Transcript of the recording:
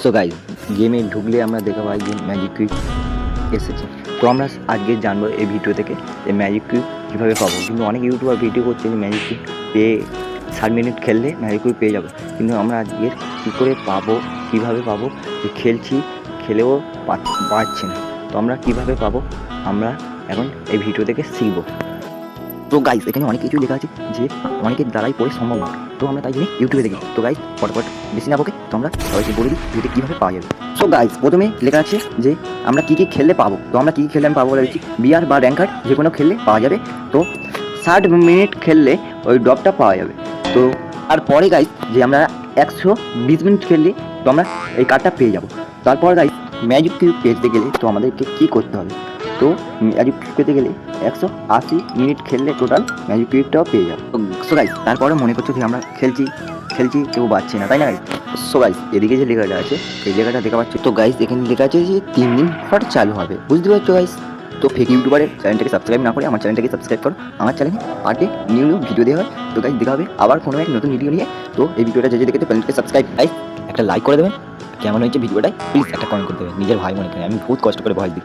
So guys গেমে ঢুকলে আমরা দেখা পাই যে ম্যাজিক কুইক এসেছে। তো আমরা আজকে জানব এই ভিডিও থেকে যে ম্যাজিক কুইক কীভাবে পাবো। কিন্তু অনেক ইউটিউবার ভিডিও করছে যে ম্যাজিক কুইক পেয়ে ষাট মিনিট খেললে ম্যাজিক কুইক পেয়ে যাবে। কিন্তু আমরা আজকে কী করে পাবো, কীভাবে পাবো, যে খেলছি, খেলেও পাচ্ছি না। তো আমরা কীভাবে পাবো, আমরা এখন এই ভিডিও থেকে শিখব। তো গাইজ এখানে অনেক কিছু লেখা আছে যে অনেকের দ্বারাই পড়ে সম্ভব না। তো আমরা তাই জন্য ইউটিউবে দেখি। তো গাইজ ফটাফট বেশি না বকে, তো আমরা সবাইকে বলে দিই কীভাবে পাওয়া যাবে। সো গাইজ প্রথমে লেখা আছে যে আমরা কী কী খেললে পাবো। তো আমরা কী কী খেললে আমি পাবো বলে দিচ্ছি বিয়ার বা র্যাঙ্কার যে কোনো খেললে পাওয়া যাবে। তো ষাট মিনিট খেললে ওই ড্রপটা পাওয়া যাবে। তো তারপরে গাইজ যে আমরা একশো বিশ মিনিট খেললে তো আমরা এই কার্ডটা পেয়ে যাব। তারপর গাইজ ম্যাজিক কিউব পেতে গেলে তো আমাদেরকে কী করতে হবে? তো ম্যাজিক কিউব পেতে গেলে একশো আশি মিনিট খেললে টোটাল ম্যাজিক কিউবটাও পেয়ে যাব। সো গাইজ তারপরে মনে করছ যে আমরা খেলছি? খেলছি কেউ পাচ্ছি না তাই না গাইজ সো গাইজ এদিকে যে লেখাটা আছে এই লেখাটা দেখা পাচ্ছি? তো গাইজ এখানে লেখা আছে যে তিন দিন পর চালু হবে। বুঝতে পারছ গাইজ তো ফেক ইউটিউবারের চ্যানেলটাকে সাবস্ক্রাইব না করে আমার চ্যানেলটাকে সাবস্ক্রাইব করো। আমার চ্যানেলে আগে নিউ নিউ ভিডিও দেওয়া হয়। তো গাইজ দেখা হবে আবার কোনো এক নতুন ভিডিও নিয়ে। তো এই ভিডিওটা যে যে দেখেছে চ্যানেলটাকে সাবস্ক্রাইব গাইজ একটা লাইক করে দেবেন। কেমন হয়েছে ভিডিওটাই প্লিজ একটা কমেন্ট করে দেবেন। নিজের ভাই মনে করে আমি বহুত কষ্ট করে ভয় দিই